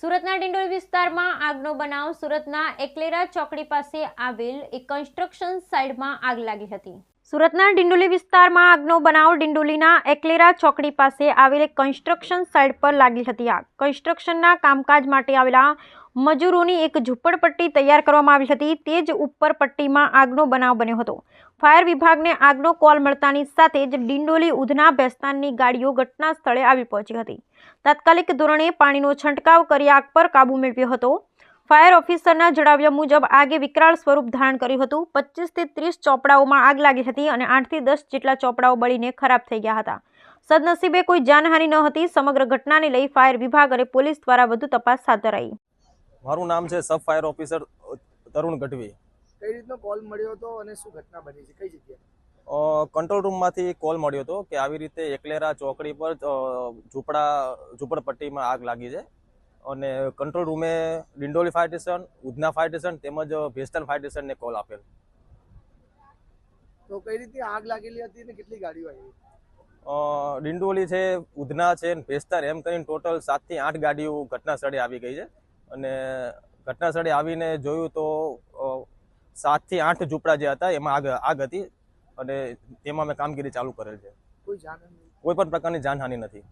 સુરતના ડિંડોળી વિસ્તારમાં આગનો બનાવ. સુરતના એકલેરા ચોકડી પાસે આવેલ એક કન્સ્ટ્રક્શન સાઇડમાં આગ લાગી હતી. સુરતના ડિંડોલી વિસ્તારમાં આગનો બનાવ ડિંડોલીના એકલેરા ચોકડી પાસે આવેલ કન્સ્ટ્રક્શન સાઇટ પર લાગી હતી આગ. કન્સ્ટ્રક્શનના કામકાજ માટે આવેલા મજૂરોની એક ઝૂંપડપટ્ટી તૈયાર કરવામાં આવી હતી. તે જ ઉપર પટ્ટીમાં આગનો બનાવ બન્યો હતો. ફાયર વિભાગને આગનો કોલ મળતાની સાથે જ ડિંડોલી ઉધના ભેસ્તાનની ગાડીઓ ઘટના સ્થળે આવી પહોંચી હતી. તાત્કાલિક ધોરણે પાણીનો છંટકાવ કરી આગ પર કાબૂ મેળવ્યો હતો. ફાયર ઓફિસરના જણાવ્યા મુજબ આગે વિકરાળ સ્વરૂપ ધારણ કર્યું હતું. પચીસથી ત્રીસ ચોપડાઓમાં આગ લાગી હતી અને આઠથી દસ જેટલા ચોપડાઓ બળીને ખરાબ થઈ ગયા હતા. સદનસીબે કોઈ જાનહાનિ ન હતી. સમગ્ર ઘટનાને લઈ ફાયર વિભાગ અને પોલીસ દ્વારા વધુ તપાસ હાથ ધરાઈ. મારું નામ છે sub fire officer Tarun Gadhvi. કઈ રીતનો કોલ મળ્યો હતો અને શું ઘટના બની છે? કઈ જગ્યાએ? કંટ્રોલ રૂમમાંથી કોલ મળ્યો હતો કે આવી રીતે એકલેરા ચોકડી પર ઝૂંપડા ઝૂંપડપટ્ટીમાં આગ લાગી છે. અને control રૂમે Dindoli fire station Udhna fire station તેમજ ભેસ્તાન ફાયર સ્ટેશનને કોલ આપેલ. તો કઈ રીતે આગ લાગેલી હતી અને કેટલી ગાડીઓ આવી ડિંડોલી છે ઉધના છે અને ભેસ્તાન એમ કરીને ટોટલ સાતથી આઠ ગાડીઓ ઘટના સ્થળે આવી ગઈ છે. અને ઘટના સ્થળે આવીને જોયું તો સાતથી આઠ ઝૂંપડા જે હતા એમાં આગ આગ હતી અને તેમાં મેં કામગીરી ચાલુ કરેલ છે. કોઈ પણ પ્રકારની જાનહાનિ નથી.